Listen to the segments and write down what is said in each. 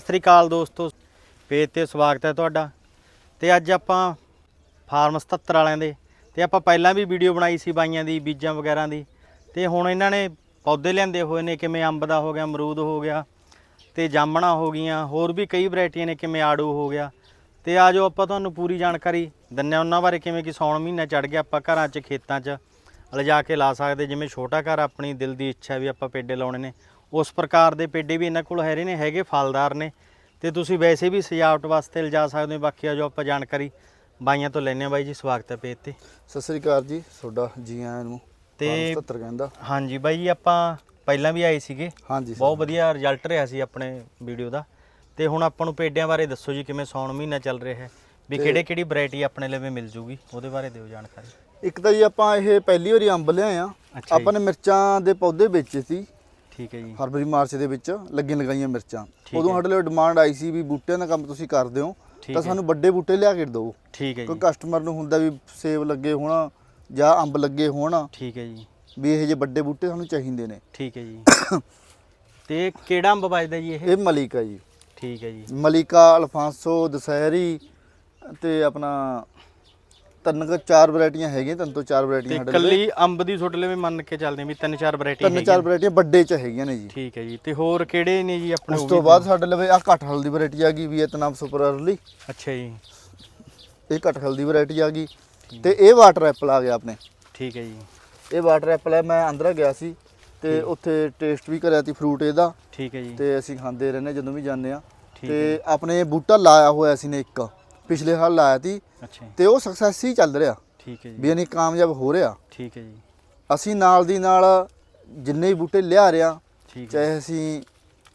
ਸਤਿ ਸ੍ਰੀ ਅਕਾਲ ਦੋਸਤੋ, ਪੇਜ ਤੇ ਸਵਾਗਤ ਹੈ ਤੁਹਾਡਾ। ਤੇ ਅੱਜ ਆਪਾਂ ਫਾਰਮ 77 ਵਾਲਿਆਂ ਦੇ, ਤੇ ਆਪਾਂ ਪਹਿਲਾਂ ਵੀ ਵੀਡੀਓ ਬਣਾਈ ਸੀ ਬਾਈਆਂ ਦੀ, ਬੀਜਾਂ ਵਗੈਰਾ ਦੀ। ਤੇ ਹੁਣ ਇਹਨਾਂ ਨੇ ਪੌਦੇ ਲਿਆਂਦੇ ਹੋਏ ਨੇ, ਕਿਵੇਂ ਅੰਬ ਦਾ ਹੋ ਗਿਆ, ਅਮਰੂਦ ਹੋ ਗਿਆ, ਤੇ ਜਾਮਣਾ ਹੋ ਗਈਆਂ, ਹੋਰ ਵੀ ਕਈ ਵੈਰਾਈਟੀਆਂ ਨੇ, ਕਿਵੇਂ ਆੜੂ ਹੋ ਗਿਆ। ਤੇ ਆਜੋ ਆਪਾਂ ਤੁਹਾਨੂੰ ਪੂਰੀ ਜਾਣਕਾਰੀ ਦਿੰਨੇ ਹਾਂ ਉਹਨਾਂ ਬਾਰੇ, ਕਿਵੇਂ ਕਿ ਸੌਣ ਮਹੀਨਾ ਚੜ ਗਿਆ ਆਪਾਂ ਘਰਾਂ 'ਚ, ਖੇਤਾਂ 'ਚ। ਲਿਜਾ ਕੇ ਲਾ ਸਕਦੇ, ਜਿਵੇਂ ਛੋਟਾ ਘਰ ਆਪਣੀ ਦਿਲ ਦੀ ਇੱਛਾ ਵੀ ਆਪਾਂ ਪੇਡੇ ਲਾਉਣੇ ਨੇ ਉਸ ਪ੍ਰਕਾਰ ਦੇ ਪੇਡੇ ਵੀ ਇਹਨਾਂ ਕੋਲ ਹੈਗੇ ਨੇ ਹੈਗੇ ਫਲਦਾਰ ਨੇ। ਤੇ ਤੁਸੀਂ ਵੈਸੇ ਵੀ ਸਜਾਵਟ ਵਾਸਤੇ ਲਿਜਾ ਸਕਦੇ ਹੋ। ਬਾਕੀ ਆਜੋ ਆਪਾਂ ਜਾਣਕਾਰੀ ਬਾਈਆਂ ਤੋਂ ਲੈਣੇ ਆ ਬਾਈ ਜੀ ਸਵਾਗਤ ਹੈ ਪੇਜ ਤੇ। ਸਤਿ ਸ੍ਰੀ ਅਕਾਲ ਜੀ। ਤੁਹਾਡਾ ਜੀ ਆਇਆਂ ਨੂੰ ਤੇ 77 ਕਹਿੰਦਾ। ਹਾਂਜੀ ਬਾਈ ਜੀ ਆਪਾਂ ਪਹਿਲਾਂ ਵੀ ਆਏ ਸੀਗੇ। ਹਾਂਜੀ। ਬਹੁਤ ਵਧੀਆ ਰਿਜ਼ਲਟ ਰਿਹਾ ਸੀ ਆਪਣੇ ਵੀਡੀਓ ਦਾ। ਤੇ ਹੁਣ ਆਪਾਂ ਨੂੰ ਪੇਡਿਆਂ ਬਾਰੇ ਦੱਸੋ ਜੀ ਕਿਵੇਂ ਸੌਣ ਮਹੀਨਾ ਚੱਲ ਰਿਹਾ ਹੈ। ਵੀ ਕਿਹੜੇ ਕਿਹੜੀ ਵੈਰਾਈਟੀ ਆਪਣੇ ਲਵੇ ਮਿਲ ਜੂਗੀ ਉਹਦੇ ਬਾਰੇ ਦਿਓ ਜਾਣਕਾਰੀ। ਇੱਕ ਤਾਂ ਜੀ ਆਪਾਂ ਇਹ ਪਹਿਲੀ ਵਾਰੀ ਅੰਬ ਲਿਆਏ ਆ। ਜੀ। ਆਪਾਂ ਨੇ ਮਿਰਚਾਂ ਦੇ ਪੌਦੇ ਵੇਚੇ ਸੀ। ਠੀਕ ਹੈ ਜੀ। ਫਰਵਰੀ ਮਾਰਚ ਦੇ ਵਿੱਚ ਲੱਗੀਆਂ ਲਗਾਈਆਂ ਮਿਰਚਾਂ। ਉਦੋਂ। ਸਾਡੇ ਲਈ ਡਿਮਾਂਡ ਆਈ ਸੀ ਵੀ ਬੂਟਿਆਂ ਦਾ ਕੰਮ ਤੁਸੀਂ ਕਰਦੇ ਹੋ ਤਾਂ। ਸਾਨੂੰ ਵੱਡੇ ਬੂਟੇ ਲਿਆ ਕੇ ਦਿਓ। ਠੀਕ ਹੈ ਕੋਈ ਜੀ। ਕਸਟਮਰ ਨੂੰ ਹੁੰਦਾ ਵੀ ਸੇਬ ਲੱਗੇ ਹੋਣ ਜਾਂ ਅੰਬ ਲੱਗੇ ਹੋਣ। ਠੀਕ ਹੈ ਜੀ। ਵੀ ਇਹ ਜੇ ਵੱਡੇ ਬੂਟੇ ਸਾਨੂੰ ਚਾਹੀਦੇ ਨੇ। ਠੀਕ ਹੈ ਜੀ। ਤੇ ਕਿਹੜਾ ਅੰਬ ਵੱਜਦਾ ਜੀ ਇਹ? ਇਹ ਮਲਿਕਾ ਜੀ। ਠੀਕ ਹੈ ਜੀ। ਮਲਿਕਾ ਅਲਫਾਂਸੋ ਦਸਹਿਰੀ ਤੇ ਆਪਣਾ ਤਿੰਨ ਕੁ ਚਾਰ ਵੈਰਾਈਟੀਆਂ ਹੈਗੀਆਂ ਤਿੰਨ ਤੋਂ ਚਾਰ ਵੈਰਾਈਟੀਆਂ ਸਾਡੇ ਕੋਲ ਕੱਲੀ। ਅੰਬ ਦੀ ਛੋਟ ਲਵੇ ਮੰਨ ਕੇ ਚੱਲਦੇ ਹਾਂ ਵੀ ਤਿੰਨ ਚਾਰ ਵੈਰਾਈਟੀ ਤਿੰਨ ਚਾਰ ਵੈਰਾਈਟੀਆਂ ਵੱਡੇ ਚ ਹੈਗੀਆਂ ਨੇ ਜੀ। ਠੀਕ ਹੈ ਜੀ ਤੇ ਹੋਰ ਕਿਹੜੇ ਨੇ ਜੀ ਆਪਣੇ ਉਸ ਉਹ ਤੋਂ ਵੀ ਬਾਅਦ ਸਾਡੇ ਲਵੇ ਆ ਕਟਹਲ ਦੀ ਵੈਰਾਈਟੀ ਆ ਗਈ ਵੀਅਤਨਾਮ ਸੁਪਰ ਅਰਲੀ। ਅੱਛਾ ਜੀ। ਇਹ ਕਟਹਲ ਦੀ ਵੈਰਾਈਟੀ ਆ ਗਈ। ਤੇ ਇਹ ਵਾਟਰ ਐਪਲ ਆ ਗਿਆ ਆਪਣੇ। ਠੀਕ ਹੈ ਜੀ। ਇਹ ਵਾਟਰ ਐਪਲ ਹੈ ਮੈਂ ਅੰਦਰ ਗਿਆ ਸੀ ਤੇ ਉੱਥੇ ਟੇਸਟ ਵੀ ਕਰਿਆ ਸੀ ਫਰੂਟ ਇਹਦਾ। ਠੀਕ ਹੈ ਜੀ। ਤੇ ਅਸੀਂ ਖਾਂਦੇ ਰਹਿੰਦੇ ਜਦੋਂ ਵੀ ਜਾਂਦੇ ਆ ਠੀਕ ਤੇ ਆਪਣੇ ਬੂਟਾ ਲਾਇਆ ਹੋਇਆ ਸੀ ਨੇ ਇੱਕ। ਪਿਛਲੇ ਸਾਲ ਲਾਇਆ ਸੀ ਅੱਛਾ ਜੀ। ਤੇ ਉਹ ਸਕਸੈਸ ਹੀ ਚੱਲ ਰਿਹਾ। ਠੀਕ ਹੈ ਜੀ। ਵੀ ਯਾਨੀ ਕਾਮਯਾਬ ਹੋ ਰਿਹਾ। ਠੀਕ ਹੈ ਜੀ। ਅਸੀਂ ਨਾਲ ਦੀ ਨਾਲ ਜਿੰਨੇ ਵੀ ਬੂਟੇ ਲਿਆ ਰਿਆ ਠੀਕ ਹੈ ਚਾਹੇ ਅਸੀਂ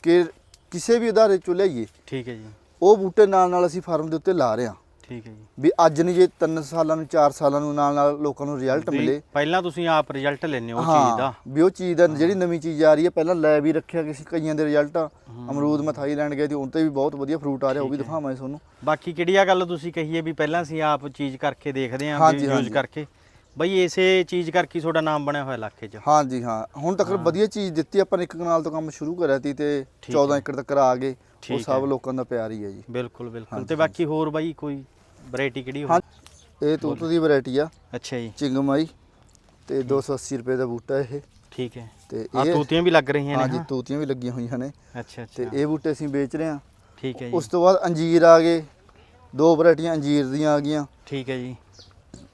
ਕਿ ਕਿਸੇ ਵੀ ਅਦਾਰੇ ਚੋਂ ਲਿਆਈਏ ਠੀਕ ਹੈ ਜੀ। ਉਹ ਬੂਟੇ ਨਾਲ ਨਾਲ ਅਸੀਂ ਫਾਰਮ ਦੇ ਉੱਤੇ ਲਾ ਰਹੇ ਹਾਂ। ਠੀਕ ਹੈ ਜੀ। ਵੀ ਅੱਜ ਨਹੀਂ ਜੇ 3 ਸਾਲਾਂ ਨੂੰ 4 ਸਾਲਾਂ ਨੂੰ ਨਾਲ ਨਾਲ ਲੋਕਾਂ ਨੂੰ ਰਿਜ਼ਲਟ ਵੀ ਮਿਲੇ। ਪਹਿਲਾਂ ਤੁਸੀਂ ਆਪ ਰਿਜ਼ਲਟ ਲੈਣੇ ਉਹ ਚੀਜ਼ ਦਾ। ਵੀ ਉਹ ਚੀਜ਼ ਦਾ ਜਿਹੜੀ ਨਵੀਂ ਚੀਜ਼ ਆ ਰਹੀ ਹੈ ਪਹਿਲਾਂ ਲੈ ਵੀ ਰੱਖਿਆ ਕਿਸੇ ਕਈਆਂ ਦੇ ਰਿਜ਼ਲਟ ਅਮਰੂਦ ਮੈਂ ਥਾਈਲੈਂਡ ਗਏ ਤੇ ਉਹਨਾਂ ਤੇ ਵੀ ਬਹੁਤ ਵਧੀਆ ਫਰੂਟ ਆ ਰਿਹਾ ਉਹ ਵੀ। ਦਿਖਾਵਾਂਗੇ ਤੁਹਾਨੂੰ। ਬਾਕੀ ਕਿਹੜੀ ਆ ਗੱਲ ਤੁਸੀਂ ਕਹੀਏ ਵੀ ਪਹਿਲਾਂ ਅਸੀਂ ਆਪ ਚੀਜ਼ ਕਰਕੇ ਦੇਖਦੇ ਆਂ ਹਾਂਜੀ, ਯੂਜ਼। ਕਰਕੇ। ਬਈ ਇਸੇ ਚੀਜ਼ ਕਰਕੇ ਹੀ ਤੁਹਾਡਾ ਨਾਮ ਬਣਿਆ ਹੋਇਆ ਇਲਾਕੇ 'ਚ। ਹਾਂਜੀ ਹਾਂ। ਹੁਣ ਤੱਕ ਵਧੀਆ ਚੀਜ਼ ਦਿੱਤੀ ਆਪਾਂ ਨੇ ਇੱਕ ਕਨਾਲ ਤੋਂ ਕੰਮ ਸ਼ੁਰੂ ਕਰਿਆ ਸੀ ਤੇ ਠੀਕ 14 ਹੈ। ਏਕੜ ਤੱਕ ਆ ਗਏ। ਉਹ ਸਭ। ਲੋਕਾਂ ਦਾ ਪਿਆਰ ਹੀ ਹੈ ਜੀ। ਬਿਲਕੁਲ ਬਿਲਕੁਲ। ਤੇ ਬਾਕੀ ਹੋਰ ਬਾਈ ਕੋਈ ਵੈਰਾਈਟੀ ਕਿਹੜੀ ਹਾਂ ਹੋ ਇਹ ਤੂਤ ਦੀ ਵੈਰਾਈਟੀ ਆ। ਅੱਛਾ ਜੀ। ਚਿੰਗਮਾਈ ਤੇ 280 ਰੁਪਏ ਦਾ ਬੂਟਾ ਇਹ। ਠੀਕ ਹੈ। ਤੇ ਆ ਇਹ ਤੂਤੀਆਂ ਵੀ ਲੱਗ ਰਹੀਆਂ ਨੇ ਹਾਂਜੀ ਹਾਂ। ਤੂਤੀਆਂ ਵੀ ਲੱਗੀਆਂ ਹੋਈਆਂ ਨੇ। ਅੱਛਾ ਤੇ ਅੱਛਾ। ਇਹ ਬੂਟੇ ਅਸੀਂ ਵੇਚ ਰਹੇ ਹਾਂ। ਠੀਕ ਹੈ ਜੀ। ਉਸ ਤੋਂ ਬਾਅਦ ਅੰਜੀਰ ਆ ਗਏ। ਦੋ ਵੈਰਾਈਟੀਆਂ ਅੰਜੀਰ ਦੀਆਂ ਆ ਗਈਆਂ। ਠੀਕ ਹੈ ਜੀ।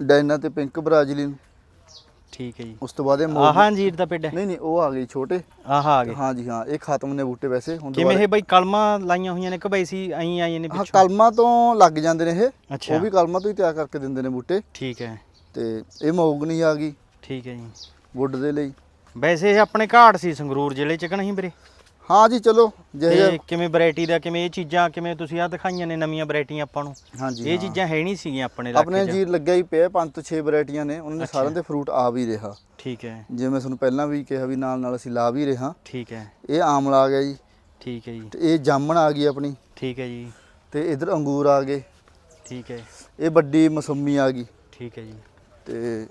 ਡਾਇਨਾ ਤੇ ਪਿੰਕ ਬ੍ਰਾਜ਼ੀਲੀਨ ਠੀਕ ਹੈ ਜੀ। ਉਸ ਤੋਂ ਬਾਅਦ ਇਹ ਮੋਰ- ਆਹ ਅੰਜੀਰ ਦਾ ਪੇੜ ਹੈ। ਨਹੀਂ ਨਹੀਂ ਉਹ ਆ ਗਏ ਛੋਟੇ। ਆਹ ਆ ਗਏ। ਹਾਂਜੀ ਹਾਂ ਇਹ ਖਤਮ ਨੇ ਬੂਟੇ ਵੈਸੇ ਹੁਣ ਕਿਵੇਂ ਇਹ ਬਾਈ ਕਲਮਾਂ ਲਾਈਆਂ ਹੋਈਆਂ ਨੇ ਕਿ ਬਾਈ ਸੀ ਐਂ ਆਈਆਂ ਨੇ ਹਾਂ ਪਿੱਛੋਂ? ਕਲਮਾਂ ਤੋਂ ਲੱਗ ਜਾਂਦੇ ਨੇ ਇਹ। ਅੱਛਾ। ਉਹ ਵੀ ਕਲਮਾਂ ਤੋਂ ਹੀ ਤਿਆਰ ਕਰਕੇ ਦਿੰਦੇ ਨੇ ਬੂਟੇ। ਠੀਕ ਹੈ। ਤੇ ਇਹ ਮੋਗਨੀ ਆ ਗਈ ਠੀਕ ਹੈ ਜੀ। ਵੁੱਡ ਦੇ ਲਈ। ਵੈਸੇ ਇਹ ਆਪਣੇ ਘਾਟ ਸੀ ਸੰਗਰੂਰ ਜ਼ਿਲ੍ਹੇ ਚ ਕਿ ਨਹੀਂ ਵੀਰੇ? ਹਾਂ ਜੀ ਚਲੋ ਜਿਹੇ ਤੇ ਕਿਵੇਂ ਵੈਰਾਈਟੀ ਦਾ ਕਿਵੇਂ ਇਹ ਚੀਜ਼ਾਂ ਕਿਵੇਂ ਤੁਸੀਂ ਆ ਦਿਖਾਈਆਂ ਨੇ ਨਵੀਆਂ ਵੈਰਾਈਟੀਆਂ ਆਪਾਂ ਨੂੰ? ਹਾਂਜੀ ਇਹ ਹਾਂ। ਚੀਜ਼ਾਂ ਹੈ ਨਹੀਂ ਸੀਗੀਆਂ ਆਪਣੇ ਆਪਣੇ ਇਲਾਕੇ 'ਚ? ਅੰਜੀਰ ਲੱਗਿਆ ਹੀ ਪਿਆ ਪੰਜ ਤੋਂ 6 ਵੈਰਾਈਟੀਆਂ ਨੇ ਉਹਨਾਂ ਦੇ ਅੱਛਾ। ਸਾਰਿਆਂ ਦੇ ਫਰੂਟ ਆ ਵੀ ਰਿਹਾ। ਠੀਕ ਹੈ। ਜਿਵੇਂ ਤੁਹਾਨੂੰ ਪਹਿਲਾਂ ਵੀ ਕਿਹਾ ਵੀ ਨਾਲ ਨਾਲ ਅਸੀਂ ਲਾ ਵੀ ਰਹੇ। ਠੀਕ ਹੈ। ਇਹ ਆਮਲਾ ਆ ਗਿਆ ਜੀ। ਠੀਕ ਹੈ ਜੀ। ਤੇ ਇਹ ਜਾਮਣ ਆ ਗਈ ਆਪਣੀ। ਠੀਕ ਹੈ ਜੀ। ਤੇ ਇਧਰ ਅੰਗੂਰ ਆ ਗਏ। ਠੀਕ ਹੈ। ਇਹ ਵੱਡੀ ਮਸੰਮੀ ਆ ਗਈ। ਠੀਕ ਹੈ ਜੀ। ਤੇ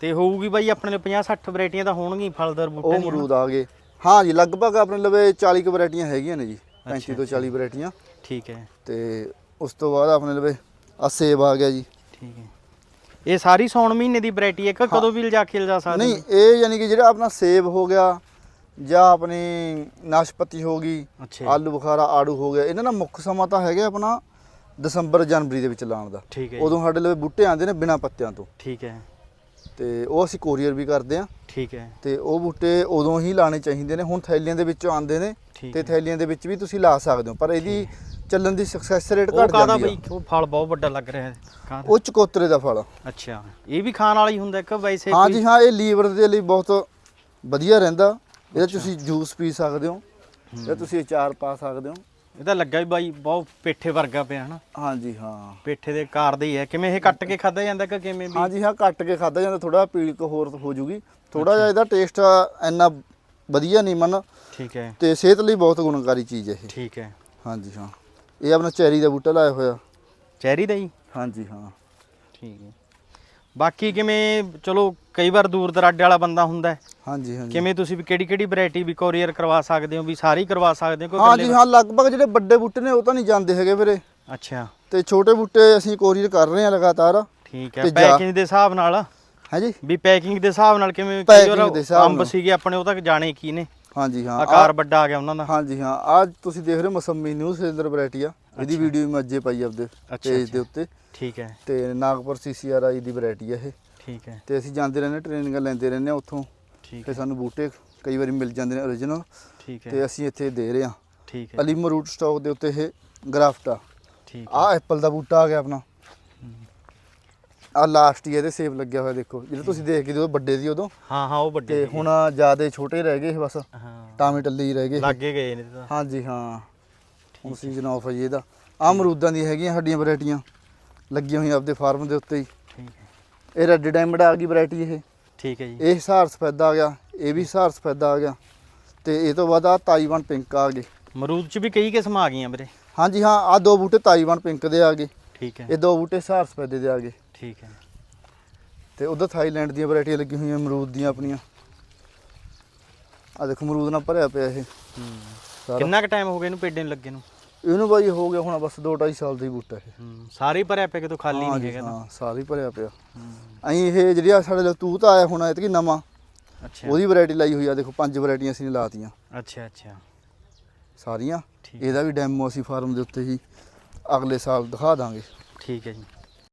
ਤੇ ਹੋਊਗੀ ਬਾਈ ਆਪਣੇ ਲਈ 50 60 ਵੈਰਾਈਟੀਆਂ ਤਾਂ ਹੋਣਗੀਆਂ ਹੀ ਫਲਦਾਰ ਉਹ ਬੂਟੇ ਦੀਆਂ ਅਮਰੂਦ ਆ ਗਏ। ਹਾਂ ਜੀ ਲਗਭਗ ਆਪਣੇ ਲਵੇ 40 ਕੁ ਵੈਰਾਈਟੀਆਂ ਹੈਗੀਆਂ ਨੇ ਜੀ 35 ਤੋਂ ਅੱਛਾ। 40 ਵੈਰਾਈਟੀਆਂ। ਠੀਕ ਹੈ। ਤੇ ਉਸ ਤੋਂ ਬਾਅਦ ਆਪਣੇ ਲਵੇ ਆ ਸੇਬ ਆ ਗਿਆ ਜੀ। ਠੀਕ ਹੈ। ਇਹ ਸਾਰੀ ਸੌਣ ਮਹੀਨੇ ਦੀ ਵੈਰਾਈਟੀ ਹੈ ਕਿ ਕਦੋਂ ਵੀ ਲਿਜਾ ਕੇ ਲਿਜਾ ਸਕਦੇ ਨਹੀਂ ਇਹ ਯਾਨੀ ਕਿ ਜਿਹੜਾ ਆਪਣਾ ਸੇਬ ਹੋ ਗਿਆ ਜਾਂ ਆਪਣੀ ਨਾਸ਼ਪਤੀ ਹੋ ਗਈ ਆਲੂ ਬੁਖਾਰਾ ਆੜੂ ਹੋ ਗਿਆ ਇਹਨਾਂ ਦਾ ਮੁੱਖ ਸਮਾਂ ਤਾਂ ਹੈਗਾ ਆਪਣਾ ਦਸੰਬਰ ਜਨਵਰੀ ਦੇ ਵਿੱਚ ਲਾਉਣ ਦਾ। ਉਦੋਂ ਸਾਡੇ ਲਵੇ ਬੂਟੇ ਆਉਂਦੇ ਨੇ ਬਿਨਾਂ ਪੱਤਿਆਂ ਤੋਂ। ਠੀਕ ਹੈ। ਤੇ ਉਹ ਅਸੀਂ ਕੋਰੀਅਰ ਵੀ ਕਰਦੇ ਆ ਠੀਕ ਹੈ। ਤੇ ਉਹ ਬੂਟੇ ਉਦੋਂ ਹੀ ਲਾਣੇ ਚਾਹੀਦੇ ਨੇ ਹੁਣ ਥੈਲੀਆਂ ਦੇ ਵਿੱਚੋਂ ਆਉਂਦੇ ਨੇ ਠੀਕ ਤੇ ਹੈ। ਥੈਲੀਆਂ ਦੇ ਵਿੱਚ ਵੀ ਤੁਸੀਂ ਲਾ ਸਕਦੇ ਹੋ ਪਰ ਇਹਦੀ ਚੱਲਣ ਦੀ ਸਕਸੈਸ ਰੇਟ ਉਹ ਘਟ ਜਾਂਦੀ ਬਈ ਆ। ਉਹ ਫਲ ਬਹੁਤ ਵੱਡਾ ਲੱਗ ਰਿਹਾ ਹੈ। ਕਾਹਦਾ? ਉਹ ਚਕੋਤਰੇ ਦਾ ਫਲ ਅੱਛਾ ਇਹ ਵੀ ਖਾਣ ਵਾਲਾ ਹੁੰਦਾ ਕਿ ਵੈਸੇ ਹਾਂ ਜੀ ਹਾਂ ਇਹ ਲੀਵਰ ਦੇ ਲਈ ਬਹੁਤ ਵਧੀਆ ਰਹਿੰਦਾ। ਇਹਦਾ ਤੁਸੀਂ ਜੂਸ ਪੀ ਸਕਦੇ ਹੋ। ਜਾਂ ਤੁਸੀਂ ਅਚਾਰ ਪਾ ਸਕਦੇ ਹੋ। ਇਹਦਾ ਲੱਗਾ ਵੀ ਬਾਈ ਬਹੁਤ ਪੇਠੇ ਵਰਗਾ ਪਿਆ ਹਨਾ? ਹਾਂ ਜੀ ਹਾਂ। ਪੇਠੇ ਦੇ ਕਾਰ ਦੇ ਹੀ ਹੈ। ਕਿਵੇਂ ਇਹ ਕੱਟ ਕੇ ਖਾਦਾ ਜਾਂਦਾ ਕਿ ਕਿਵੇਂ ਵੀ? ਹਾਂ ਜੀ ਹਾਂ ਕੱਟ ਕੇ ਖਾਦਾ ਜਾਂਦਾ ਥੋੜਾ ਪੀਲਕ ਹੋਰ ਹੋ ਜੂਗੀ। ਥੋੜਾ ਜਿਹਾ ਇਹਦਾ ਟੇਸਟ ਇੰਨਾ ਵਧੀਆ ਨਹੀਂ ਮਨ। ਠੀਕ ਹੈ। ਤੇ ਸਿਹਤ ਲਈ ਬਹੁਤ ਗੁਣਕਾਰੀ ਚੀਜ਼ ਹੈ ਇਹ। ਠੀਕ ਹੈ। ਹਾਂ ਜੀ ਹਾਂ। ਇਹ ਆਪਣਾ ਚੈਰੀ ਦਾ ਬੂਟਾ ਲਾਇਆ ਹੋਇਆ। ਚੈਰੀ ਦਾ ਹੀ? ਹਾਂ ਜੀ ਹਾਂ। ਠੀਕ ਹੈ। ਬਾਕੀ ਕਿਵੇਂ ਚਲੋ ਕਈ ਵਾਰ ਦੂਰ ਦਰਾਡੇ ਵਾਲਾ ਬੰਦਾ ਹੁੰਦਾ ਹੈ। ਹਾਂਜੀ ਹਾਂਜੀ। ਕਿਵੇਂ ਤੁਸੀਂ ਵੀ ਕਿਹੜੀ ਕਿਹੜੀ ਵੈਰਾਈਟੀ ਵੀ ਕੋਰੀਅਰ ਕਰਵਾ ਸਕਦੇ ਹੋ ਵੀ ਸਾਰੀ ਕਰਵਾ ਸਕਦੇ ਹੋ ਕੋਈ ਹਾਂਜੀ ਇਕੱਲੇ- ਹਾਂ ਲਗਭਗ ਜਿਹੜੇ ਵੱਡੇ ਬੂਟੇ ਨੇ ਉਹ ਤਾਂ ਨਹੀਂ ਜਾਂਦੇ ਹੈਗੇ ਵੀਰੇ। ਅੱਛਾ। ਤੇ ਛੋਟੇ ਬੂਟੇ ਅਸੀਂ ਕੋਰੀਅਰ ਕਰ ਰਹੇ ਹਾਂ ਲਗਾਤਾਰ। ਠੀਕ ਹੈ ਤੇ ਜਾ- ਪੈਕਿੰਗ ਦੇ ਹਿਸਾਬ ਨਾਲ? ਹਾਂਜੀ ਵੀ ਪੈਕਿੰਗ ਦੇ ਹਿਸਾਬ ਨਾਲ ਕਿਵੇਂ Packing ਕਈ ਵਾਰ ਦੇ ਹਿਸਾਬ ਅੰਬ ਨਾਲ। ਸੀਗੇ ਆਪਣੇ ਉਹ ਤੱਕ ਜਾਣੇ ਕੀ ਨੇ। ਹਾਂਜੀ ਹਾਂ ਆਕਾਰ ਵੱਡਾ ਆ ਗਿਆ ਉਹਨਾਂ ਦਾ। ਹਾਂਜੀ ਹਾਂ ਅੱਜ ਤੁਸੀਂ ਦੇਖ ਰਹੇ ਹੋ ਮਸੰਮੀ ਨਿਊ ਸੇਲਰ ਵੈਰਾਈਟੀ ਆ। ਇਹਦੀ ਵੀਡੀਓ ਮੈਂ ਅੱਜੇ ਪਾਈ ਆਪਦੇ ਪੇਜ ਦੇ ਉੱਤੇ। ਠੀਕ ਹੈ। ਤੇ ਨਾਗਪੁਰ ਸੀਸੀਆਰ ਆਈ ਦੀ ਵੈਰਾਈਟੀ ਆ ਇਹ। ਠੀਕ ਹੈ। ਤੇ ਅਸੀਂ ਜਾਂਦੇ ਰਹਿੰਦੇ ਟ੍ਰੇਨਿੰਗਾਂ ਲੈਂਦੇ ਰਹਿੰਦੇ ਆ ਉੱਥੋਂ। ਠੀਕ ਹੈ। ਸਾਨੂੰ ਬੂਟੇ ਕਈ ਵਾਰੀ ਮਿਲ ਜਾਂਦੇ ਨੇ origignal ਠੀਕ ਹੈ। ਤੇ ਅਸੀਂ ਇੱਥੇ ਦੇ ਰਹੇ ਆ ਠੀਕ ਹੈ। ਅਲੀ ਮਰੂਟ ਸਟਾਕ ਦੇ ਉੱਤੇ ਇਹ ਗ੍ਰਾਫਟ ਆ। ਠੀਕ ਹੈ। ਆ ਐਪਲ ਦਾ ਬੂਟਾ ਆ ਗਿਆ ਆਪਣਾ। ਆ ਲਾਸਟ ਹੀ ਇਹਦੇ ਸੇਬ ਲੱਗਿਆ ਹੋਇਆ ਦੇਖੋ। ਜਿਹੜੇ ਤੁਸੀਂ ਦੇਖ ਕੇ ਜਦੋਂ ਵੱਡੇ ਸੀ ਉਦੋਂ ਹਾਂ ਹਾਂ ਉਹ ਵੱਡੇ ਤੇ। ਹੁਣ ਜਿਆਦੇ ਛੋਟੇ ਰਹਿ ਗਏ ਬਸ। ਹਾਂ। ਟਾਵੇਂ ਟੱਲੇ ਹੀ ਰਹਿ ਗਏ। ਲੱਗੇ ਗਏ ਨੇ ਤਾਂ। ਹਾਂਜੀ ਹਾਂ। ਹੁਣ ਸੀਜ਼ਨ ਆਫ ਹੈ ਇਹਦਾ। ਆ ਅਮਰੂਦਾਂ ਦੀ ਹੈਗੀਆਂ ਸਾਡੀਆਂ ਵੈਰਾਈਟੀਆਂ। ਲੱਗੀਆਂ ਹੋਈਆਂ ਆਪਦੇ ਫਾਰਮ ਦੇ ਉੱਤੇ ਹੀ। ਠੀਕ ਹੈ। ਇਹ ਰੈੱਡ ਡਾਇਮੰਡ ਆ ਗਈ ਵੈਰਾਈਟੀ ਇਹ। ਠੀਕ ਹੈ ਜੀ। ਇਹ ਹਿਸਾਰ ਸਫੈਦਾ ਆ ਗਿਆ ਇਹ ਵੀ ਹਿਸਾਰ ਸਫੈਦਾ ਆ ਗਿਆ। ਤੇ ਇਹ ਤੋਂ ਬਾਅਦ ਆ ਤਾਈਵਾਨ ਪਿੰਕ ਆ ਗਏ। ਮਰੂਦ ਚ ਵੀ ਕਈ ਕਿਸਮ ਆ ਗਈਆਂ ਵੀਰੇ। ਹਾਂਜੀ ਹਾਂ ਆ ਦੋ ਬੂਟੇ ਤਾਈਵਾਨ ਪਿੰਕ ਦੇ ਆ ਗਏ। ਠੀਕ ਹੈ। ਇਹ ਦੋ ਬੂਟੇ ਹਿਸਾਰ ਸਫੈਦੇ ਦੇ ਆ ਗਏ। ਠੀਕ ਹੈ। ਤੇ ਉਧਰ ਥਾਈਲੈਂਡ ਦੀਆਂ ਵੈਰਾਈਟੀਆਂ ਲੱਗੀਆਂ ਹੋਈਆਂ ਅਮਰੂਦ ਦੀਆਂ ਆਪਣੀਆਂ। ਆ ਦੇਖੋ ਅਮਰੂਦ ਨਾਲ ਭਰਿਆ ਪਿਆ ਇਹ। ਹੂੰ ਸਾਰਾ। ਕਿੰਨਾ ਕੁ ਟਾਈਮ ਹੋ ਗਿਆ ਇਹਨੂੰ ਪੇਡੇ ਨੂੰ ਲੱਗੇ ਨੂੰ? ਇਹਨੂੰ ਬਾਈ ਹੋ ਗਿਆ ਹੁਣ ਬਸ 2.5 ਸਾਲ ਦਾ ਹੀ ਬੂਟਾ ਇਹ। ਹੂੰ ਸਾਰੇ ਹੀ ਭਰਿਆ ਪਿਆ ਕਿਤੋਂ ਖਾਲੀ ਹਾਂ ਨਹੀਂ ਜੀ, ਹੈਗਾ ਹਾਂ ਸਾਰਾ ਹੀ ਭਰਿਆ ਪਿਆ। ਅਹੀਂ ਇਹ ਜਿਹੜੀ ਆ ਸਾਡੇ ਲਈ ਤੂਤ ਆਇਆ ਹੁਣ ਐਤਕੀ ਨਵਾਂ? ਅੱਛਾ। ਉਹਦੀ ਵੈਰਾਈਟੀ ਲਾਈ ਹੋਈ ਆ ਦੇਖੋ ਪੰਜ ਵੈਰਾਈਟੀਆਂ ਅਸੀਂ ਨੇ ਲਾਤੀਆਂ। ਅੱਛਾ ਅੱਛਾ। ਸਾਰੀਆਂ। ਠੀਕ ਇਹਦਾ ਵੀ ਡੈਮੋ ਅਸੀਂ ਫਾਰਮ ਦੇ ਉੱਤੇ ਹੀ ਅਗਲੇ ਸਾਲ ਦਿਖਾ ਦਾਂਗੇ। ਠੀਕ ਹੈ ਜੀ।